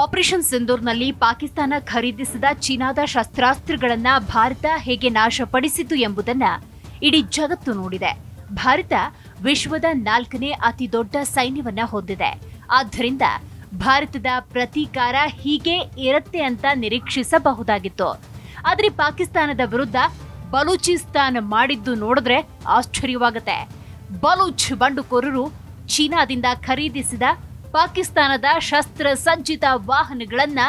Operation ಸಿಂಧೂರ್ನಲ್ಲಿ Pakistan ಖರೀದಿಸಿದ ಚೀನಾದ ಶಸ್ತ್ರಾಸ್ತ್ರಗಳನ್ನ ಭಾರತ ಹೇಗೆ ನಾಶಪಡಿಸಿತು ಎಂಬುದನ್ನ ಇಡೀ ಜಗತ್ತು ನೋಡಿದೆ. ಭಾರತ ವಿಶ್ವದ ನಾಲ್ಕನೇ ಅತಿ ದೊಡ್ಡ ಸೈನ್ಯವನ್ನ ಹೊಂದಿದೆ. ಆದ್ದರಿಂದ ಭಾರತದ ಪ್ರತೀಕಾರ ಹೀಗೆ ಇರುತ್ತೆ ಅಂತ ನಿರೀಕ್ಷಿಸಬಹುದಾಗಿತ್ತು. ಆದರೆ ಪಾಕಿಸ್ತಾನದ ವಿರುದ್ಧ ಬಲೂಚಿಸ್ತಾನ್ ಮಾಡಿದ್ದು ನೋಡಿದ್ರೆ ಆಶ್ಚರ್ಯವಾಗುತ್ತೆ. ಬಲೂಚ್ ಬಂಡುಕೋರರು ಚೀನಾದಿಂದ ಖರೀದಿಸಿದ ಪಾಕಿಸ್ತಾನದ ಶಸ್ತ್ರ ಸಜ್ಜಿತ ವಾಹನಗಳನ್ನ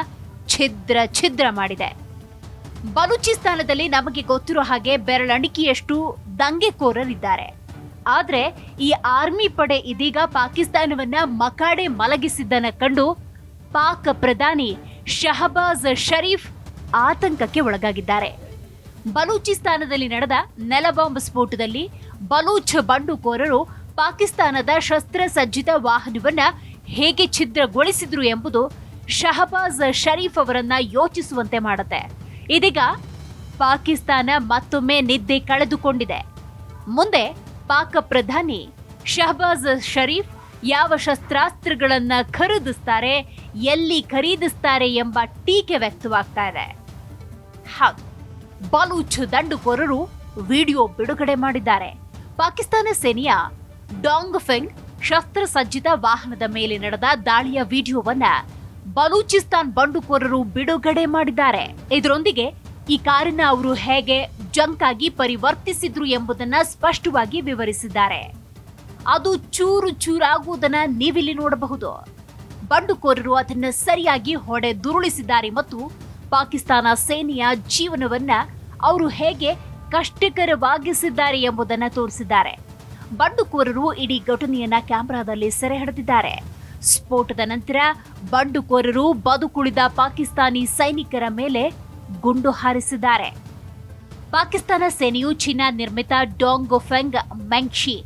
ಛಿದ್ರ ಛಿದ್ರ ಮಾಡಿದೆ. ಬಲೂಚಿಸ್ತಾನದಲ್ಲಿ ನಮಗೆ ಗೊತ್ತಿರೋ ಹಾಗೆ ಬೆರಳಣಿಕೆಯಷ್ಟು ದಂಗೆಕೋರರಿದ್ದಾರೆ. ಆದ್ರೆ ಈ ಆರ್ಮಿ ಪಡೆ ಇದೀಗ ಪಾಕಿಸ್ತಾನವನ್ನ ಮಕಾಡೆ ಮಲಗಿಸಿದ್ದನ್ನ ಕಂಡು ಪಾಕ್ ಪ್ರಧಾನಿ ಶಹಬಾಜ್ ಶರೀಫ್ ಆತಂಕಕ್ಕೆ ಒಳಗಾಗಿದ್ದಾರೆ. ಬಲೂಚಿಸ್ತಾನದಲ್ಲಿ ನಡೆದ ನೆಲಬಾಂಬ್ ಸ್ಫೋಟದಲ್ಲಿ ಬಲೂಚ್ ಬಂಡುಕೋರರು ಪಾಕಿಸ್ತಾನದ ಶಸ್ತ್ರಸಜ್ಜಿತ ವಾಹನವನ್ನ ಹೇಗೆ ಛಿದ್ರಗೊಳಿಸಿದ್ರು ಎಂಬುದು ಶಹಬಾಜ್ ಶರೀಫ್ ಅವರನ್ನ ಯೋಚಿಸುವಂತೆ ಮಾಡುತ್ತೆ. ಇದೀಗ ಪಾಕಿಸ್ತಾನ ಮತ್ತೊಮ್ಮೆ ನಿದ್ದೆ ಕಳೆದುಕೊಂಡಿದೆ. ಮುಂದೆ ಪಾಕ ಪ್ರಧಾನಿ ಶಹಬಾಜ್ ಶರೀಫ್ ಯಾವ ಶಸ್ತ್ರಾಸ್ತ್ರಗಳನ್ನ ಖರೀದಿಸ್ತಾರೆ, ಎಲ್ಲಿ ಖರೀದಿಸ್ತಾರೆ ಎಂಬ ಟೀಕೆ ವ್ಯಕ್ತವಾಗ್ತಾ ಇದೆ. ಹೌದು ಬಲೂಚ್ ದಂಡುಕೋರರು ವಿಡಿಯೋ ಬಿಡುಗಡೆ ಮಾಡಿದ್ದಾರೆ. ಪಾಕಿಸ್ತಾನ ಸೇನೆಯ ಡಾಂಗ್ ಫೆಂಗ್ ಶಸ್ತ್ರಸಜ್ಜಿತ ವಾಹನದ ಮೇಲೆ ನಡೆದ ದಾಳಿಯ ವಿಡಿಯೋವನ್ನ ಬಲೂಚಿಸ್ತಾನ್ ಬಂಡುಕೋರರು ಬಿಡುಗಡೆ ಮಾಡಿದ್ದಾರೆ. ಇದರೊಂದಿಗೆ ಈ ಕಾರನ್ನ ಅವರು ಹೇಗೆ ಜಂಕ್ ಆಗಿ ಪರಿವರ್ತಿಸಿದ್ರು ಎಂಬುದನ್ನ ಸ್ಪಷ್ಟವಾಗಿ ವಿವರಿಸಿದ್ದಾರೆ. ಅದು ಚೂರು ಚೂರಾಗುವುದನ್ನ ನೀವಿಲ್ಲಿ ನೋಡಬಹುದು. ಬಂಡುಕೋರರು ಅದನ್ನ ಸರಿಯಾಗಿ ಹೊಡೆ ದುರುಳಿಸಿದ್ದಾರೆ ಮತ್ತು ಪಾಕಿಸ್ತಾನ ಸೇನೆಯ ಜೀವನವನ್ನ ಅವರು ಹೇಗೆ ಕಷ್ಟಕರವಾಗಿಸಿದ್ದಾರೆ ಎಂಬುದನ್ನ ತೋರಿಸಿದ್ದಾರೆ. ಬಂಡುಕೋರರು ಇಡೀ ಘಟನೆಯನ್ನ ಕ್ಯಾಮೆರಾದಲ್ಲಿ ಸೆರೆ ಹಿಡಿದಿದ್ದಾರೆ. ಸ್ಫೋಟದ ನಂತರ ಬಂಡುಕೋರರು ಬದುಕುಳಿದ ಪಾಕಿಸ್ತಾನಿ ಸೈನಿಕರ ಮೇಲೆ ಗುಂಡು ಹಾರಿಸಿದ್ದಾರೆ. ಪಾಕಿಸ್ತಾನ ಸೇನೆಯು ಚೀನಾ ನಿರ್ಮಿತ Dongfeng Mengshi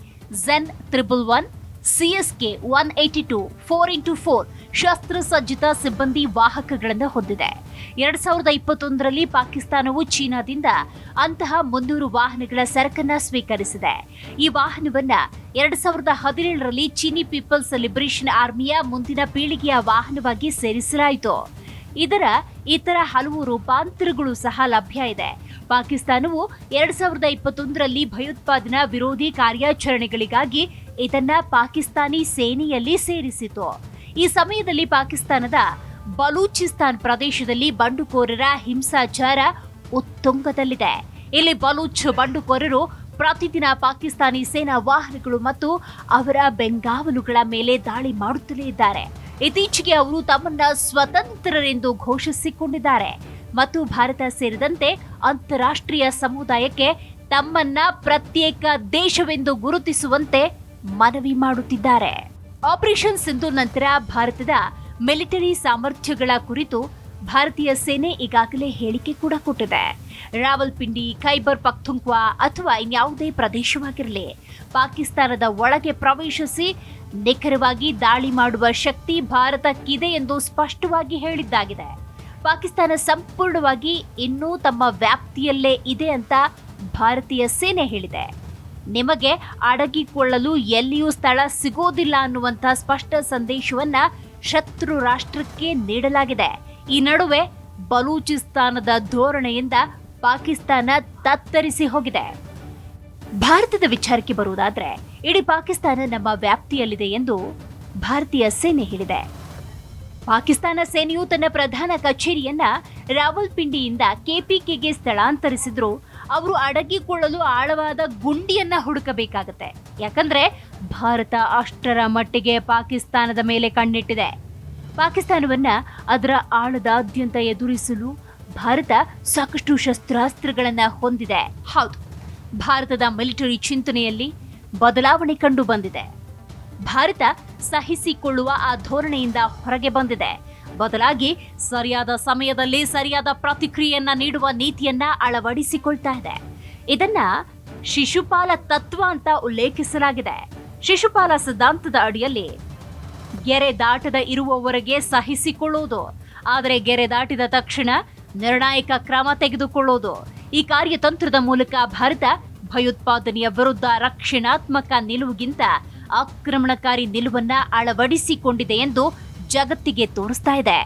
Zen triple one, CSK one eighty two, four into four ಶಸ್ತ್ರಸಜ್ಜಿತ ಸಿಬ್ಬಂದಿ ವಾಹಕಗಳನ್ನು ಹೊಂದಿದೆ. ಎರಡ್ ಸಾವಿರದ ಇಪ್ಪತ್ತೊಂದರಲ್ಲಿ ಪಾಕಿಸ್ತಾನವು ಚೀನಾದಿಂದ ಅಂತಹ ಮುನ್ನೂರು ವಾಹನಗಳ ಸರಕನ್ನ ಸ್ವೀಕರಿಸಿದೆ. ಈ ವಾಹನವನ್ನ ಎರಡ್ ಸಾವಿರದ ಹದಿನೇಳರಲ್ಲಿ ಚೀನಿ ಪೀಪಲ್ಸ್ ಲಿಬರೇಷನ್ ಆರ್ಮಿಯ ಮುಂದಿನ ಪೀಳಿಗೆಯ ವಾಹನವಾಗಿ ಸೇರಿಸಲಾಯಿತು. ಇದರ ಇತರ ಹಲವು ರೂಪಾಂತರಗಳು ಸಹ ಲಭ್ಯ ಇದೆ. ಪಾಕಿಸ್ತಾನವು ಎರಡ್ ಸಾವಿರದ ಇಪ್ಪತ್ತೊಂದರಲ್ಲಿ ಭಯೋತ್ಪಾದನಾ ವಿರೋಧಿ ಕಾರ್ಯಾಚರಣೆಗಳಿಗಾಗಿ ಇದನ್ನ ಪಾಕಿಸ್ತಾನಿ ಸೇನೆಯಲ್ಲಿ ಸೇರಿಸಿತು. ಈ ಸಮಯದಲ್ಲಿ ಪಾಕಿಸ್ತಾನದ ಬಲೂಚಿಸ್ತಾನ್ ಪ್ರದೇಶದಲ್ಲಿ ಬಂಡುಕೋರರ ಹಿಂಸಾಚಾರ ಉತ್ತುಂಗದಲ್ಲಿದೆ. ಇಲ್ಲಿ ಬಲೂಚ್ ಬಂಡುಕೋರರು ಪ್ರತಿದಿನ ಪಾಕಿಸ್ತಾನಿ ಸೇನಾ ವಾಹನಗಳು ಮತ್ತು ಅವರ ಬೆಂಗಾವಲುಗಳ ಮೇಲೆ ದಾಳಿ ಮಾಡುತ್ತಲೇ ಇದ್ದಾರೆ. ಇತ್ತೀಚೆಗೆ ಅವರು ತಮ್ಮನ್ನ ಸ್ವತಂತ್ರರೆಂದು ಘೋಷಿಸಿಕೊಂಡಿದ್ದಾರೆ. ಮತ್ತು ಭಾರತ ಸೇರಿದಂತೆ ಅಂತಾರಾಷ್ಟ್ರೀಯ ಸಮುದಾಯಕ್ಕೆ ತಮ್ಮನ್ನ ಪ್ರತ್ಯೇಕ ದೇಶವೆಂದು ಗುರುತಿಸುವಂತೆ ಮನವಿ ಮಾಡುತ್ತಿದ್ದಾರೆ. ಆಪರೇಷನ್ ಸಿಂಧು ನಂತರ ಭಾರತದ ಮಿಲಿಟರಿ ಸಾಮರ್ಥ್ಯಗಳ ಕುರಿತು ಭಾರತೀಯ ಸೇನೆ ಈಗಾಗಲೇ ಹೇಳಿಕೆ ಕೂಡ ಕೊಟ್ಟಿದೆ. ರಾವಲ್ಪಿಂಡಿ, ಖೈಬರ್ ಪಖ್ತುಂಕ್ವಾ ಅಥವಾ ಇನ್ಯಾವುದೇ ಪ್ರದೇಶವಾಗಿರಲಿ, ಪಾಕಿಸ್ತಾನದ ಒಳಗೆ ಪ್ರವೇಶಿಸಿ ನಿಖರವಾಗಿ ದಾಳಿ ಮಾಡುವ ಶಕ್ತಿ ಭಾರತಕ್ಕಿದೆ ಎಂದು ಸ್ಪಷ್ಟವಾಗಿ ಹೇಳಿದ್ದಾಗಿದೆ. ಪಾಕಿಸ್ತಾನ ಸಂಪೂರ್ಣವಾಗಿ ಇನ್ನೂ ತಮ್ಮ ವ್ಯಾಪ್ತಿಯಲ್ಲೇ ಇದೆ ಅಂತ ಭಾರತೀಯ ಸೇನೆ ಹೇಳಿದೆ. ನಿಮಗೆ ಅಡಗಿಕೊಳ್ಳಲು ಎಲ್ಲಿಯೂ ಸ್ಥಳ ಸಿಗೋದಿಲ್ಲ ಅನ್ನುವಂಥ ಸ್ಪಷ್ಟ ಸಂದೇಶವನ್ನ ಶತ್ರು ರಾಷ್ಟ್ರಕ್ಕೆ ನೀಡಲಾಗಿದೆ. ಈ ನಡುವೆ ಬಲೂಚಿಸ್ತಾನದ ಧೋರಣೆಯಿಂದ ಪಾಕಿಸ್ತಾನ ತತ್ತರಿಸಿ ಹೋಗಿದೆ. ಭಾರತದ ವಿಚಾರಕ್ಕೆ ಬರುವುದಾದ್ರೆ, ಇಡೀ ಪಾಕಿಸ್ತಾನ ನಮ್ಮ ವ್ಯಾಪ್ತಿಯಲ್ಲಿದೆ ಎಂದು ಭಾರತೀಯ ಸೇನೆ ಹೇಳಿದೆ. ಪಾಕಿಸ್ತಾನ ಸೇನೆಯು ತನ್ನ ಪ್ರಧಾನ ಕಚೇರಿಯನ್ನ ರಾವಲ್ಪಿಂಡಿಯಿಂದ ಕೆಪಿಕೆಗೆ ಸ್ಥಳಾಂತರಿಸಿದ್ರು. ಅವರು ಅಡಗಿಕೊಳ್ಳಲು ಆಳವಾದ ಗುಂಡಿಯನ್ನ ಹುಡುಕಬೇಕಾಗತ್ತೆ. ಯಾಕಂದ್ರೆ ಭಾರತ ಅಷ್ಟರ ಮಟ್ಟಿಗೆ ಪಾಕಿಸ್ತಾನದ ಮೇಲೆ ಕಣ್ಣಿಟ್ಟಿದೆ. ಪಾಕಿಸ್ತಾನವನ್ನ ಅದರ ಆಳದಾದ್ಯಂತ ಎದುರಿಸಲು ಭಾರತ ಸಾಕಷ್ಟು ಶಸ್ತ್ರಾಸ್ತ್ರಗಳನ್ನ ಹೊಂದಿದೆ. ಹೌದು. ಭಾರತದ ಮಿಲಿಟರಿ ಚಿಂತನೆಯಲ್ಲಿ ಬದಲಾವಣೆ ಕಂಡು ಬಂದಿದೆ. ಭಾರತ ಸಹಿಸಿಕೊಳ್ಳುವ ಆ ಧೋರಣೆಯಿಂದ ಹೊರಗೆ ಬಂದಿದೆ. ಬದಲಾಗಿ ಸರಿಯಾದ ಸಮಯದಲ್ಲಿ ಸರಿಯಾದ ಪ್ರತಿಕ್ರಿಯೆಯನ್ನ ನೀಡುವ ನೀತಿಯನ್ನ ಅಳವಡಿಸಿಕೊಳ್ತಾ ಇದೆ. ಇದನ್ನ ಶಿಶುಪಾಲ ತತ್ವ ಅಂತ ಉಲ್ಲೇಖಿಸಲಾಗಿದೆ. ಶಿಶುಪಾಲ ಸಿದ್ಧಾಂತದ ಅಡಿಯಲ್ಲಿ ಗೆರೆ ದಾಟದ ಇರುವವರೆಗೆ ಸಹಿಸಿಕೊಳ್ಳುವುದು ಆದರೆ ಗೆರೆ ದಾಟಿದ ತಕ್ಷಣ ನಿರ್ಣಾಯಕ ಕ್ರಮ ತೆಗೆದುಕೊಳ್ಳುವುದು ಈ ಕಾರ್ಯತಂತ್ರದ ಮೂಲಕ ಭಾರತ ಭಯೋತ್ಪಾದನೆಯ ವಿರುದ್ಧ ರಕ್ಷಣಾತ್ಮಕ ನಿಲುವಿಗಿಂತ ಆಕ್ರಮಣಕಾರಿ ನಿಲುವನ್ನ ಅಳವಡಿಸಿಕೊಂಡಿದೆ ಎಂದು ಜಗತ್ತಿಗೆ ತೋರಿಸ್ತಾ ಇದೆ.